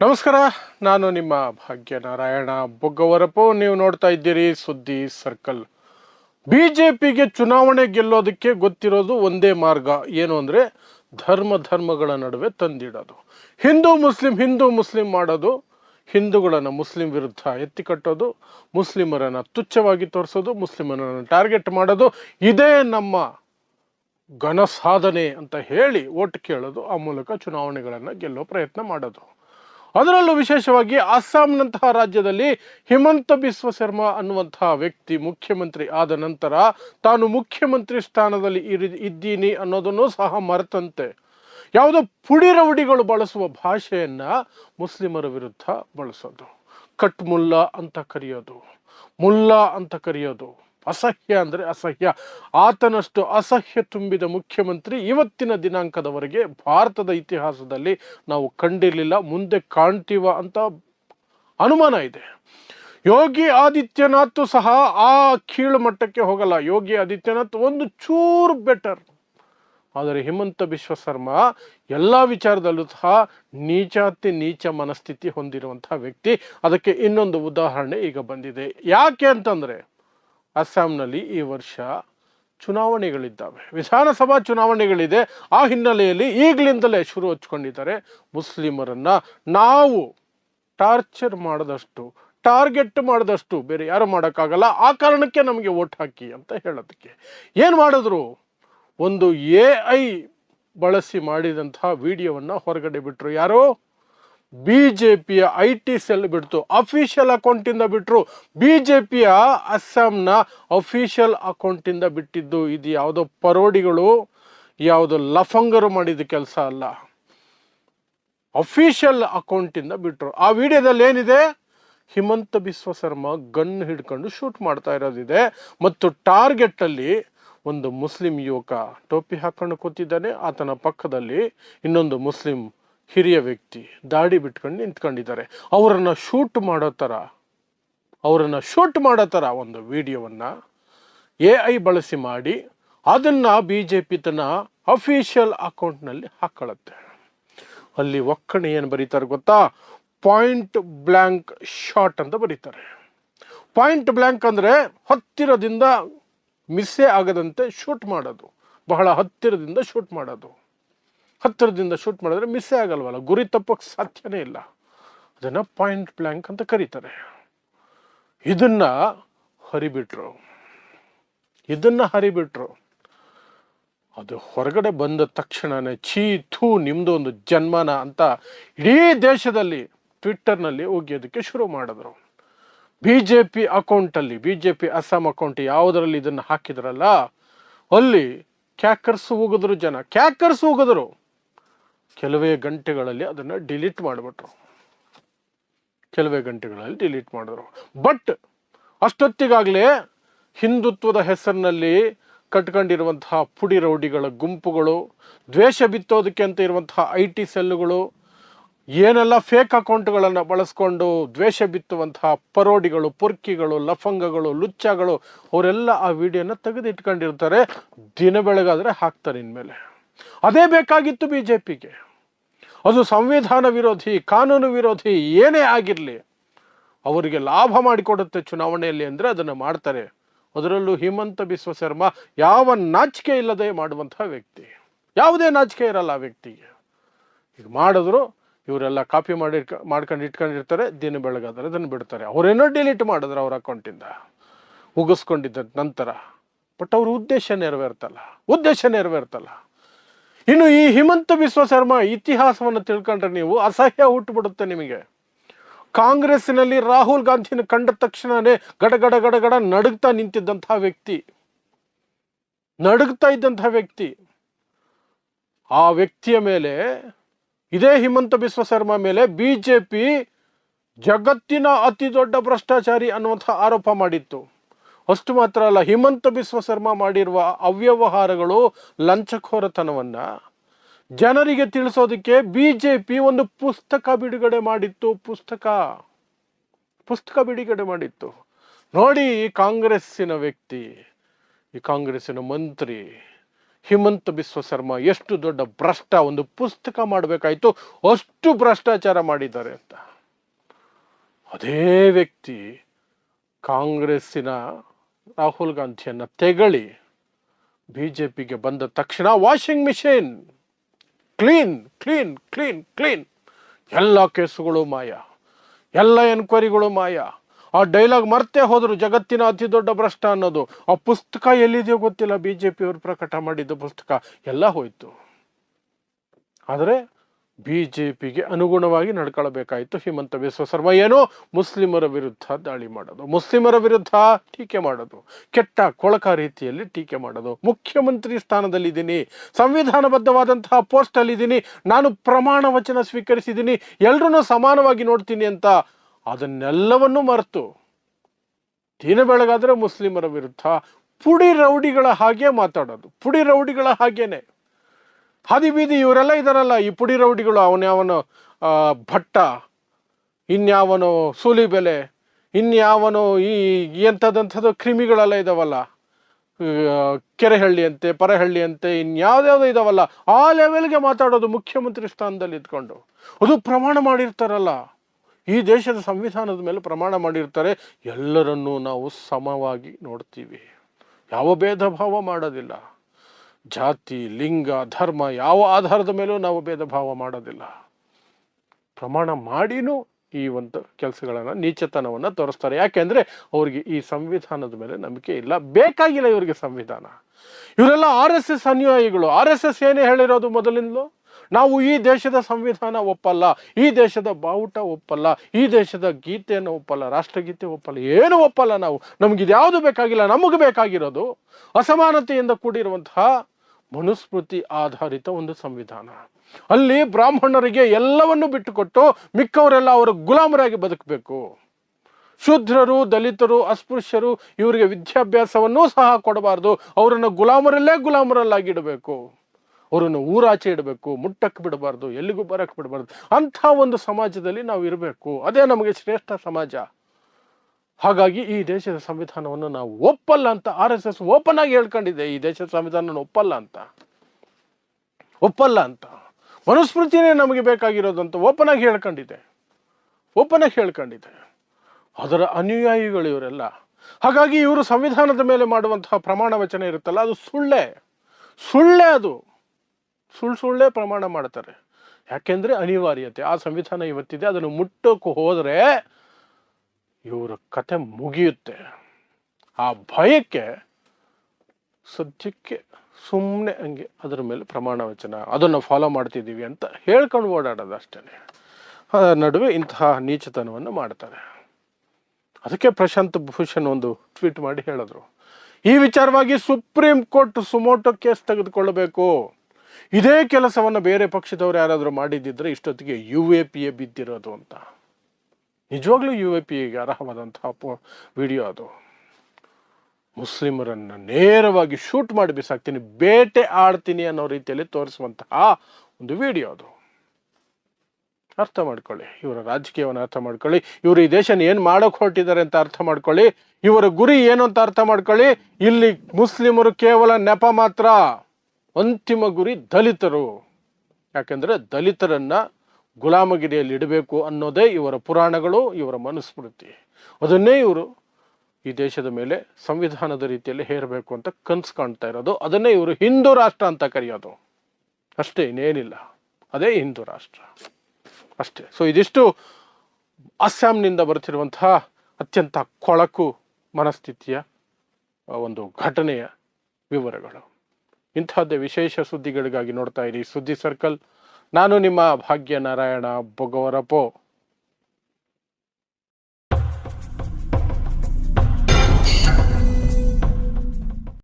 ನಮಸ್ಕಾರ, ನಾನು ನಿಮ್ಮ ಭಾಗ್ಯ ನಾರಾಯಣ ಬೊಗ್ಗವರಪ್ಪ ನೀವು ನೋಡ್ತಾ ಇದ್ದೀರಿ ಸುದ್ದಿ ಸರ್ಕಲ್. ಬಿ ಜೆ ಪಿಗೆ ಚುನಾವಣೆ ಗೆಲ್ಲೋದಕ್ಕೆ ಗೊತ್ತಿರೋದು ಒಂದೇ ಮಾರ್ಗ. ಏನು ಅಂದರೆ ಧರ್ಮ ಧರ್ಮಗಳ ನಡುವೆ ತಂದಿಡೋದು. ಹಿಂದೂ ಮುಸ್ಲಿಂ ಹಿಂದೂ ಮುಸ್ಲಿಂ ಮಾಡೋದು, ಹಿಂದೂಗಳನ್ನು ಮುಸ್ಲಿಂ ವಿರುದ್ಧ ಎತ್ತಿ ಕಟ್ಟೋದು, ಮುಸ್ಲಿಮರನ್ನು ತುಚ್ಛವಾಗಿ ತೋರಿಸೋದು, ಮುಸ್ಲಿಮರನ್ನು ಟಾರ್ಗೆಟ್ ಮಾಡೋದು. ಇದೇ ನಮ್ಮ ಘನ ಸಾಧನೆ ಅಂತ ಹೇಳಿ ಓಟ್ ಕೇಳೋದು, ಆ ಮೂಲಕ ಚುನಾವಣೆಗಳನ್ನು ಗೆಲ್ಲೋ ಪ್ರಯತ್ನ ಮಾಡೋದು. ಅದರಲ್ಲೂ ವಿಶೇಷವಾಗಿ ಅಸ್ಸಾಂನಂತಹ ರಾಜ್ಯದಲ್ಲಿ ಹಿಮಂತ ಬಿಸ್ವ ಶರ್ಮಾ ಅನ್ನುವಂತಹ ವ್ಯಕ್ತಿ ಮುಖ್ಯಮಂತ್ರಿ ಆದ ನಂತರ ತಾನು ಮುಖ್ಯಮಂತ್ರಿ ಸ್ಥಾನದಲ್ಲಿ ಇದ್ದೀನಿ ಅನ್ನೋದನ್ನು ಸಹ ಮರೆತಂತೆ. ಯಾವುದೋ ಪುಡಿ ರೌಡಿಗಳು ಬಳಸುವ ಭಾಷೆಯನ್ನ ಮುಸ್ಲಿಮರ ವಿರುದ್ಧ ಬಳಸೋದು. ಕಟ್ ಮುಲ್ಲಾ ಅಂತ ಕರೆಯೋದು. ಮುಲ್ಲಾ ಅಂತ ಕರೆಯೋದು. ಅಸಹ್ಯ ಅಂದರೆ ಅಸಹ್ಯ. ಆತನಷ್ಟು ಅಸಹ್ಯ ತುಂಬಿದ ಮುಖ್ಯಮಂತ್ರಿ ಇವತ್ತಿನ ದಿನಾಂಕದವರೆಗೆ ಭಾರತದ ಇತಿಹಾಸದಲ್ಲಿ ನಾವು ಕಂಡಿರಲಿಲ್ಲ, ಮುಂದೆ ಕಾಣ್ತೀವ ಅಂತ ಅನುಮಾನ ಇದೆ. ಯೋಗಿ ಆದಿತ್ಯನಾಥ್ ಸಹ ಆ ಕೀಳು ಮಟ್ಟಕ್ಕೆ ಹೋಗಲ್ಲ. ಯೋಗಿ ಆದಿತ್ಯನಾಥ್ ಒಂದು ಚೂರು ಬೆಟರ್ ಆದರೆ ಹಿಮಂತ ಬಿಶ್ವ ಶರ್ಮಾ ಎಲ್ಲ ವಿಚಾರದಲ್ಲೂ ಸಹ ನೀಚಾತಿ ನೀಚ ಮನಸ್ಥಿತಿ ಹೊಂದಿರುವಂತಹ ವ್ಯಕ್ತಿ. ಅದಕ್ಕೆ ಇನ್ನೊಂದು ಉದಾಹರಣೆ ಈಗ ಬಂದಿದೆ. ಯಾಕೆ ಅಂತಂದರೆ ಅಸ್ಸಾಂನಲ್ಲಿ ಈ ವರ್ಷ ಚುನಾವಣೆಗಳಿದ್ದಾವೆ. ವಿಧಾನಸಭಾ ಚುನಾವಣೆಗಳಿದೆ. ಆ ಹಿನ್ನೆಲೆಯಲ್ಲಿ ಈಗಲಿಂದಲೇ ಶುರು ಹಚ್ಕೊಂಡಿದ್ದಾರೆ ಮುಸ್ಲಿಮರನ್ನು. ನಾವು ಟಾರ್ಚರ್ ಮಾಡಿದಷ್ಟು, ಟಾರ್ಗೆಟ್ ಮಾಡಿದಷ್ಟು ಬೇರೆ ಯಾರು ಮಾಡೋಕ್ಕಾಗಲ್ಲ. ಆ ಕಾರಣಕ್ಕೆ ನಮಗೆ ಓಟ್ ಹಾಕಿ ಅಂತ ಹೇಳೋದಕ್ಕೆ. ಏನು ಮಾಡಿದ್ರು? ಒಂದು ಎ ಐ ಬಳಸಿ ಮಾಡಿದಂತಹ ವಿಡಿಯೋವನ್ನು ಹೊರಗಡೆ ಬಿಟ್ಟರು ಯಾರು? ಬಿ ಜೆ ಪಿಯ ಐ ಟಿ ಸೆಲ್ ಬಿಡ್ತು. ಅಫಿಷಿಯಲ್ ಅಕೌಂಟಿಂದ ಬಿಟ್ಟರು ಬಿ ಜೆ ಪಿಯ ಅಸ್ಸಾಂನ ಅಫಿಷಿಯಲ್ ಅಕೌಂಟಿಂದ ಬಿಟ್ಟಿದ್ದು ಇದು ಯಾವುದೋ ಪರೋಡಿಗಳು, ಯಾವುದೋ ಲಫಂಗರು ಮಾಡಿದ ಕೆಲಸ ಅಲ್ಲ. ಅಫಿಷಿಯಲ್ ಅಕೌಂಟಿಂದ ಬಿಟ್ಟರು ಆ ವಿಡಿಯೋದಲ್ಲಿ ಏನಿದೆ? ಹಿಮಂತ ಬಿಸ್ವ ಶರ್ಮಾ ಗನ್ ಹಿಡ್ಕೊಂಡು ಶೂಟ್ ಮಾಡ್ತಾ ಇರೋದಿದೆ. ಮತ್ತು ಟಾರ್ಗೆಟ್ ಅಲ್ಲಿ ಒಂದು ಮುಸ್ಲಿಂ ಯುವಕ ಟೋಪಿ ಹಾಕೊಂಡು ಕೂತಿದ್ದಾನೆ. ಆತನ ಪಕ್ಕದಲ್ಲಿ ಇನ್ನೊಂದು ಮುಸ್ಲಿಂ ಹಿರಿಯ ವ್ಯಕ್ತಿ ದಾಡಿ ಬಿಟ್ಕೊಂಡು ನಿಂತ್ಕೊಂಡಿದ್ದಾರೆ. ಅವರನ್ನು ಶೂಟ್ ಮಾಡೋ ಥರ ಅವರನ್ನು ಶೂಟ್ ಮಾಡೋ ಥರ ಒಂದು ವಿಡಿಯೋವನ್ನು ಎ ಐ ಬಳಸಿ ಮಾಡಿ ಅದನ್ನು ಬಿ ಜೆ ಪಿ ತನ್ನ ಅಫಿಷಿಯಲ್ ಅಕೌಂಟ್ನಲ್ಲಿ ಹಾಕೊಳ್ಳುತ್ತೆ ಅಲ್ಲಿ ಒಕ್ಕಣೆ ಏನು ಬರೀತಾರೆ ಗೊತ್ತಾ? ಪಾಯಿಂಟ್ ಬ್ಲ್ಯಾಂಕ್ ಶಾಟ್ ಅಂತ ಬರೀತಾರೆ. ಪಾಯಿಂಟ್ ಬ್ಲ್ಯಾಂಕ್ ಅಂದರೆ ಹತ್ತಿರದಿಂದ ಮಿಸ್ಸೇ ಆಗದಂತೆ ಶೂಟ್ ಮಾಡೋದು. ಬಹಳ ಹತ್ತಿರದಿಂದ ಶೂಟ್ ಮಾಡೋದು. ಹತ್ತಿರದಿಂದ ಶೂಟ್ ಮಾಡಿದ್ರೆ ಮಿಸ್ಸೇ ಆಗಲ್ವಲ್ಲ? ಗುರಿ ತಪ್ಪಕ್ಕೆ ಸಾಧ್ಯನೇ ಇಲ್ಲ. ಅದನ್ನು ಪಾಯಿಂಟ್ ಬ್ಲ್ಯಾಂಕ್ ಅಂತ ಕರೀತಾರೆ. ಇದನ್ನ ಹರಿಬಿಟ್ರು. ಇದನ್ನ ಹರಿಬಿಟ್ರು. ಅದು ಹೊರಗಡೆ ಬಂದ ತಕ್ಷಣನೇ ಛೀ ಥೂ ನಿಮ್ಮದು ಒಂದು ಜನ್ಮನ ಅಂತ ಇಡೀ ದೇಶದಲ್ಲಿ ಟ್ವಿಟ್ಟರ್ನಲ್ಲಿ ಒಗೆಯೋದಕ್ಕೆ ಶುರು ಮಾಡಿದ್ರು. ಬಿ ಜೆ ಪಿ ಅಕೌಂಟಲ್ಲಿ B J P Assam account ಯಾವುದರಲ್ಲಿ ಇದನ್ನು ಹಾಕಿದ್ರಲ್ಲ, ಅಲ್ಲಿ ಕ್ಯಾಕರ್ಸ್ ಹೋಗಿದ್ರು ಜನ. ಕ್ಯಾಕರ್ಸ್ ಹೋಗಿದ್ರು. ಕೆಲವೇ ಗಂಟೆಗಳಲ್ಲಿ ಅದನ್ನು ಡಿಲೀಟ್ ಮಾಡಿಬಿಟ್ರು. ಕೆಲವೇ ಗಂಟೆಗಳಲ್ಲಿ ಡಿಲೀಟ್ ಮಾಡಿದ್ರು. ಬಟ್ ಅಷ್ಟೊತ್ತಿಗಾಗಲೇ ಹಿಂದುತ್ವದ ಹೆಸರಿನಲ್ಲಿ ಕಟ್ಕೊಂಡಿರುವಂತಹ ಪುಡಿ ರೌಡಿಗಳ ಗುಂಪುಗಳು, ದ್ವೇಷ ಬಿತ್ತೋದಕ್ಕೆ ಅಂತ ಇರುವಂತಹ ಐ ಟಿ ಸೆಲ್ಲುಗಳು, ಏನೆಲ್ಲ ಫೇಕ್ ಅಕೌಂಟ್ಗಳನ್ನು ಬಳಸ್ಕೊಂಡು ದ್ವೇಷ ಬಿತ್ತುವಂತಹ ಪರೋಡಿಗಳು, ಪೊರ್ಕಿಗಳು, ಲಫಂಗಗಳು, ಲುಚ್ಚಗಳು, ಅವರೆಲ್ಲ ಆ ವಿಡಿಯೋನ ತೆಗೆದಿಟ್ಕೊಂಡಿರ್ತಾರೆ. ದಿನ ಬೆಳಗಾದರೆ ಹಾಕ್ತಾರೆ ಇನ್ಮೇಲೆ. ಅದೇ ಬೇಕಾಗಿತ್ತು ಬಿ ಜೆ ಪಿಗೆ ಅದು ಸಂವಿಧಾನ ವಿರೋಧಿ, ಕಾನೂನು ವಿರೋಧಿ ಏನೇ ಆಗಿರಲಿ, ಅವರಿಗೆ ಲಾಭ ಮಾಡಿಕೊಡುತ್ತೆ ಚುನಾವಣೆಯಲ್ಲಿ ಅಂದರೆ ಅದನ್ನು ಮಾಡ್ತಾರೆ. ಅದರಲ್ಲೂ ಹಿಮಂತ ಬಿಸ್ವ ಶರ್ಮ ಯಾವ ನಾಚಿಕೆ ಇಲ್ಲದೆ ಮಾಡುವಂತಹ ವ್ಯಕ್ತಿ. ಯಾವುದೇ ನಾಚಿಕೆ ಇರಲ್ಲ ಆ ವ್ಯಕ್ತಿಗೆ. ಈಗ ಮಾಡಿದ್ರು, ಇವರೆಲ್ಲ ಕಾಪಿ ಮಾಡಿ, ಮಾಡ್ಕೊಂಡು ಇಟ್ಕೊಂಡಿರ್ತಾರೆ, ದಿನ ಬೆಳಗಾದ್ರೆ ಅದನ್ನು ಬಿಡ್ತಾರೆ. ಅವರೇನೋ ಡಿಲೀಟ್ ಮಾಡಿದ್ರು ಅವ್ರ ಅಕೌಂಟಿಂದ ಉಗಿಸ್ಕೊಂಡಿದ್ದ ನಂತರ. ಬಟ್ ಅವ್ರ ಉದ್ದೇಶ ನೆರವೇರ್ತಲ್ಲ. ಉದ್ದೇಶ ನೆರವೇರ್ತಲ್ಲ. ಇನ್ನು ಈ ಹಿಮಂತ ಬಿಸ್ವ ಶರ್ಮ ಇತಿಹಾಸವನ್ನು ತಿಳ್ಕೊಂಡ್ರೆ ನೀವು ಅಸಹ್ಯ ಹುಟ್ಟುಬಿಡುತ್ತೆ ನಿಮಗೆ. ಕಾಂಗ್ರೆಸ್ಸಿನಲ್ಲಿ ರಾಹುಲ್ ಗಾಂಧಿನ ಕಂಡ ತಕ್ಷಣನೇ ಗಡಗಡ ಗಡಗಡ ಗಡ ಗಡ ನಡುಗ್ತಾ ನಿಂತಿದ್ದಂತಹ ವ್ಯಕ್ತಿ. ನಡುಗ್ತಾ ಇದ್ದಂತಹ ವ್ಯಕ್ತಿ. ಆ ವ್ಯಕ್ತಿಯ ಮೇಲೆ, ಇದೇ ಹಿಮಂತ ಬಿಸ್ವ ಶರ್ಮ ಮೇಲೆ ಬಿ ಜೆ ಪಿ ಜಗತ್ತಿನ ಅತಿ ದೊಡ್ಡ ಭ್ರಷ್ಟಾಚಾರಿ ಅನ್ನುವಂಥ ಆರೋಪ ಮಾಡಿತ್ತು. ಅಷ್ಟು ಮಾತ್ರ ಅಲ್ಲ, ಹಿಮಂತ ಬಿಸ್ವ ಶರ್ಮಾ ಮಾಡಿರುವ ಅವ್ಯವಹಾರಗಳು ಲಂಚಖೋರತನವನ್ನು ಜನರಿಗೆ ತಿಳಿಸೋದಕ್ಕೆ ಬಿ ಜೆ ಪಿ ಒಂದು ಪುಸ್ತಕ ಬಿಡುಗಡೆ ಮಾಡಿತ್ತು, ಪುಸ್ತಕ. ಪುಸ್ತಕ ಬಿಡುಗಡೆ ಮಾಡಿತ್ತು. ನೋಡಿ ಕಾಂಗ್ರೆಸ್ಸಿನ ವ್ಯಕ್ತಿ, ಈ ಕಾಂಗ್ರೆಸ್ಸಿನ ಮಂತ್ರಿ ಹಿಮಂತ ಬಿಸ್ವ ಶರ್ಮಾ ಎಷ್ಟು ದೊಡ್ಡ ಭ್ರಷ್ಟ, ಒಂದು ಪುಸ್ತಕ ಮಾಡಬೇಕಾಯಿತು, ಅಷ್ಟು ಭ್ರಷ್ಟಾಚಾರ ಮಾಡಿದ್ದಾರೆ ಅಂತ. ಅದೇ ವ್ಯಕ್ತಿ ಕಾಂಗ್ರೆಸ್ಸಿನ ರಾಹುಲ್ ಗಾಂಧಿಯನ್ನ ತೆಗಳಿ ಬಿ ಜೆ ಪಿಗೆ ಬಂದ ತಕ್ಷಣ washing machine. Clean clean clean clean. ಎಲ್ಲ ಕೇಸುಗಳು ಮಾಯ. ಎಲ್ಲ ಎನ್ಕ್ವೈರಿಗಳು ಮಾಯ. ಆ ಡೈಲಾಗ್ ಮರ್ತೇ ಹೋದರು ಜಗತ್ತಿನ ಅತಿ ದೊಡ್ಡ ಭ್ರಷ್ಟ ಅನ್ನೋದು. ಆ ಪುಸ್ತಕ ಎಲ್ಲಿದೆಯೋ ಗೊತ್ತಿಲ್ಲ. ಬಿ ಜೆ ಪ್ರಕಟ ಮಾಡಿದ್ದ ಪುಸ್ತಕ. ಎಲ್ಲ ಹೋಯ್ತು. ಆದರೆ ಬಿ ಜೆ ಪಿಗೆ ಅನುಗುಣವಾಗಿ ನಡ್ಕೊಳ್ಬೇಕಾಯಿತು. ಹಿಮಂತ ಬಿಸ್ವ ಶರ್ಮ ಏನು ಮುಸ್ಲಿಮರ ವಿರುದ್ಧ ದಾಳಿ ಮಾಡೋದು. ಮುಸ್ಲಿಮರ ವಿರುದ್ಧ ಟೀಕೆ ಮಾಡೋದು. ಕೆಟ್ಟ ಕೊಳಕ ರೀತಿಯಲ್ಲಿ ಟೀಕೆ ಮಾಡೋದು. ಮುಖ್ಯಮಂತ್ರಿ ಸ್ಥಾನದಲ್ಲಿದ್ದೀನಿ. ಸಂವಿಧಾನಬದ್ಧವಾದಂತಹ ಪೋಸ್ಟ್ ಅಲ್ಲಿದ್ದೀನಿ ನಾನು ಪ್ರಮಾಣ ವಚನ ಸ್ವೀಕರಿಸಿದ್ದೀನಿ. ಎಲ್ರೂ ಸಮಾನವಾಗಿ ನೋಡ್ತೀನಿ ಅಂತ. ಅದನ್ನೆಲ್ಲವನ್ನೂ ಮರೆತು. ದಿನ ಬೆಳಗಾದರೆ ಮುಸ್ಲಿಮರ ವಿರುದ್ಧ ಪುಡಿ ರೌಡಿಗಳ ಹಾಗೆ ಮಾತಾಡೋದು. ಪುಡಿ ರೌಡಿಗಳ ಹಾಗೇನೆ. ಹಾದಿ ಬೀದಿ ಇವರೆಲ್ಲ ಇದಾರಲ್ಲ ಈ ಪುಡಿ ರೌಡಿಗಳು ಅವನ್ಯಾವನು ಭಟ್ಟ ಇನ್ಯಾವನು ಸೂಲಿ ಬೆಲೆ ಇನ್ಯಾವನು ಈ ಎಂಥದಂಥದ್ದು ಕ್ರಿಮಿಗಳೆಲ್ಲ ಇದಾವಲ್ಲ ಆ, ಕೆರೆಹಳ್ಳಿ ಅಂತೆ ಪರಹಳ್ಳಿ ಅಂತೆ ಇನ್ಯಾವ್ದ್ಯಾವುದೋ ಇದಾವಲ್ಲ ಆ ಲೆವೆಲ್ಗೆ ಮಾತಾಡೋದು ಮುಖ್ಯಮಂತ್ರಿ ಸ್ಥಾನದಲ್ಲಿ ಇದ್ಕೊಂಡು. ಅದು ಪ್ರಮಾಣ ಮಾಡಿರ್ತಾರಲ್ಲ. ಈ ದೇಶದ ಸಂವಿಧಾನದ ಮೇಲೆ ಪ್ರಮಾಣ ಮಾಡಿರ್ತಾರೆ. ಎಲ್ಲರನ್ನೂ ನಾವು ಸಮವಾಗಿ ನೋಡ್ತೀವಿ. ಯಾವ ಭೇದ ಭಾವ ಮಾಡೋದಿಲ್ಲ. ಜಾತಿ, ಲಿಂಗ, ಧರ್ಮ ಯಾವ ಆಧಾರದ ಮೇಲೂ ನಾವು ಭೇದ ಭಾವ ಮಾಡೋದಿಲ್ಲ. ಪ್ರಮಾಣ ಮಾಡಿನೂ ಈ ಒಂದು ಕೆಲಸಗಳನ್ನು, ನೀಚತನವನ್ನು ತೋರಿಸ್ತಾರೆ. ಯಾಕೆಂದರೆ ಅವರಿಗೆ ಈ ಸಂವಿಧಾನದ ಮೇಲೆ ನಂಬಿಕೆ ಇಲ್ಲ. ಬೇಕಾಗಿಲ್ಲ ಇವರಿಗೆ ಸಂವಿಧಾನ. ಇವರೆಲ್ಲ ಆರ್ ಎಸ್ ಎಸ್ ಅನುಯಾಯಿಗಳು. ಆರ್ ಎಸ್ ಎಸ್ ಏನೇ ಹೇಳಿರೋದು ಮೊದಲಿಂದಲೂ. ನಾವು ಈ ದೇಶದ ಸಂವಿಧಾನ ಒಪ್ಪಲ್ಲ, ಈ ದೇಶದ ಬಾವುಟ ಒಪ್ಪಲ್ಲ, ಈ ದೇಶದ ಗೀತೆಯನ್ನು ಒಪ್ಪಲ್ಲ, ರಾಷ್ಟ್ರಗೀತೆ ಒಪ್ಪಲ್ಲ, ಏನು ಒಪ್ಪಲ್ಲ ನಾವು. ನಮಗಿದ್ಯಾವುದು ಬೇಕಾಗಿಲ್ಲ, ನಮಗೆ ಬೇಕಾಗಿರೋದು ಅಸಮಾನತೆಯಿಂದ ಕೂಡಿರುವಂತಹ ಮನುಸ್ಮೃತಿ ಆಧಾರಿತ ಒಂದು ಸಂವಿಧಾನ. ಅಲ್ಲಿ ಬ್ರಾಹ್ಮಣರಿಗೆ ಎಲ್ಲವನ್ನು ಬಿಟ್ಟುಕೊಟ್ಟು ಮಿಕ್ಕವರೆಲ್ಲ ಅವರ ಗುಲಾಮರಾಗಿ ಬದುಕಬೇಕು. ಶೂದ್ರರು, ದಲಿತರು, ಅಸ್ಪೃಶ್ಯರು ಇವರಿಗೆ ವಿದ್ಯಾಭ್ಯಾಸವನ್ನೂ ಸಹ ಕೊಡಬಾರ್ದು. ಅವರನ್ನು ಗುಲಾಮರಲ್ಲೇ ಗುಲಾಮರಲ್ಲಾಗಿಡಬೇಕು ಅವರನ್ನು ಊರಾಚೆ ಇಡಬೇಕು, ಮುಟ್ಟಕ್ಕೆ ಬಿಡಬಾರ್ದು, ಎಲ್ಲಿಗೂ ಬರಕ್ಕೆ ಬಿಡಬಾರ್ದು. ಅಂಥ ಒಂದು ಸಮಾಜದಲ್ಲಿ ನಾವು ಇರಬೇಕು. ಅದೇ ನಮಗೆ ಶ್ರೇಷ್ಠ ಸಮಾಜ. ಹಾಗಾಗಿ ಈ ದೇಶದ ಸಂವಿಧಾನವನ್ನು ನಾವು ಒಪ್ಪಲ್ಲ ಅಂತ ಆರ್ ಎಸ್ ಎಸ್ ಓಪನ್ ಆಗಿ ಹೇಳ್ಕೊಂಡಿದೆ. ಈ ದೇಶದ ಸಂವಿಧಾನ ಒಪ್ಪಲ್ಲ ಅಂತ. ಒಪ್ಪಲ್ಲ ಅಂತ. ಮನುಸ್ಮೃತಿನೇ ನಮಗೆ ಬೇಕಾಗಿರೋದು ಅಂತ ಓಪನ್ ಆಗಿ ಹೇಳ್ಕೊಂಡಿದೆ. ಓಪನ್ ಆಗಿ ಹೇಳ್ಕೊಂಡಿದೆ. ಅದರ ಅನುಯಾಯಿಗಳು ಇವರೆಲ್ಲ. ಹಾಗಾಗಿ ಇವರು ಸಂವಿಧಾನದ ಮೇಲೆ ಮಾಡುವಂತಹ ಪ್ರಮಾಣ ವಚನ ಇರುತ್ತಲ್ಲ, ಅದು ಸುಳ್ಳೆ. ಸುಳ್ಳೆ ಅದು. ಸುಳ್ಳು ಸುಳ್ಳೇ ಪ್ರಮಾಣ ಮಾಡ್ತಾರೆ. ಯಾಕೆಂದ್ರೆ ಅನಿವಾರ್ಯತೆ. ಆ ಸಂವಿಧಾನ ಇವತ್ತಿದೆ. ಅದನ್ನು ಮುಟ್ಟೋಕೆ ಹೋದರೆ ಇವರ ಕತೆ ಮುಗಿಯುತ್ತೆ. ಆ ಭಯಕ್ಕೆ ಸದ್ಯಕ್ಕೆ ಸುಮ್ಮನೆ ಹಂಗೆ ಅದರ ಮೇಲೆ ಪ್ರಮಾಣ ವಚನ, ಅದನ್ನು ಫಾಲೋ ಮಾಡ್ತಿದ್ದೀವಿ ಅಂತ ಹೇಳ್ಕೊಂಡು ಓಡಾಡೋದು ಅಷ್ಟೇ ಅದರ ನಡುವೆ ಇಂತಹ ನೀಚತನವನ್ನು ಮಾಡ್ತಾರೆ. ಅದಕ್ಕೆ ಪ್ರಶಾಂತ್ ಭೂಷಣ್ ಒಂದು ಟ್ವೀಟ್ ಮಾಡಿ ಹೇಳಿದ್ರು. ಈ ವಿಚಾರವಾಗಿ ಸುಪ್ರೀಂ ಕೋರ್ಟ್ ಸುಮೋಟೋ ಕೇಸ್ ತೆಗೆದುಕೊಳ್ಳಬೇಕು. ಇದೇ ಕೆಲಸವನ್ನು ಬೇರೆ ಪಕ್ಷದವ್ರು ಯಾರಾದರೂ ಮಾಡಿದ್ದಿದ್ರೆ ಇಷ್ಟೊತ್ತಿಗೆ ಯು ಎ ಪಿ ಎ ಬಿದ್ದಿರೋದು ಅಂತ. ನಿಜವಾಗ್ಲೂ ಯು ಎ ಪಿ ಗೆ ಅರ್ಹವಾದಂತಹ ವಿಡಿಯೋ ಅದು. ಮುಸ್ಲಿಮರನ್ನ ನೇರವಾಗಿ ಶೂಟ್ ಮಾಡಿ ಬಿಸಾಕ್ತೀನಿ, ಬೇಟೆ ಆಡ್ತೀನಿ ಅನ್ನೋ ರೀತಿಯಲ್ಲಿ ತೋರಿಸುವಂತಹ ಒಂದು ವಿಡಿಯೋ ಅದು. ಅರ್ಥ ಮಾಡ್ಕೊಳ್ಳಿ, ಇವರ ರಾಜಕೀಯವನ್ನು ಅರ್ಥ ಮಾಡ್ಕೊಳ್ಳಿ, ಇವರು ಈ ದೇಶನ ಏನು ಮಾಡೋಕೆ ಹೊರಟಿದ್ದಾರೆ ಅಂತ ಅರ್ಥ ಮಾಡ್ಕೊಳ್ಳಿ, ಇವರ ಗುರಿ ಏನು ಅಂತ ಅರ್ಥ ಮಾಡ್ಕೊಳ್ಳಿ, ಇಲ್ಲಿ ಮುಸ್ಲಿಮರು ಕೇವಲ ನೆಪ ಮಾತ್ರ, ಅಂತಿಮ ಗುರಿ ದಲಿತರು. ಯಾಕೆಂದರೆ ದಲಿತರನ್ನ ಗುಲಾಮಗಿರಿಯಲ್ಲಿ ಇಡಬೇಕು ಅನ್ನೋದೇ ಇವರ ಪುರಾಣಗಳು, ಇವರ ಮನುಸ್ಮೃತಿ. ಅದನ್ನೇ ಇವರು ಈ ದೇಶದ ಮೇಲೆ ಸಂವಿಧಾನದ ರೀತಿಯಲ್ಲಿ ಹೇರಬೇಕು ಅಂತ ಕನ್ಸು ಕಾಣ್ತಾ ಇರೋದು. ಅದನ್ನೇ ಇವರು ಹಿಂದೂ ರಾಷ್ಟ್ರ ಅಂತ ಕರೆಯೋದು. ಅಷ್ಟೇ, ಇನ್ನೇನಿಲ್ಲ. ಅದೇ ಹಿಂದೂ ರಾಷ್ಟ್ರ. ಅಷ್ಟೇ. ಸೊ ಇದಿಷ್ಟು ಅಸ್ಸಾಂನಿಂದ ಬರ್ತಿರುವಂತಹ ಅತ್ಯಂತ ಕೊಳಕು ಮನಸ್ಥಿತಿಯ ಒಂದು ಘಟನೆಯ ವಿವರಗಳು. ಇಂತಹದ್ದೇ ವಿಶೇಷ ಸುದ್ದಿಗಳಿಗಾಗಿ ನೋಡ್ತಾ ಇರಿ ಸುದ್ದಿ ಸರ್ಕಲ್. ನಾನು ನಿಮ್ಮ ಭಾಗ್ಯನಾರಾಯಣ ಬೊಗವರಪೋ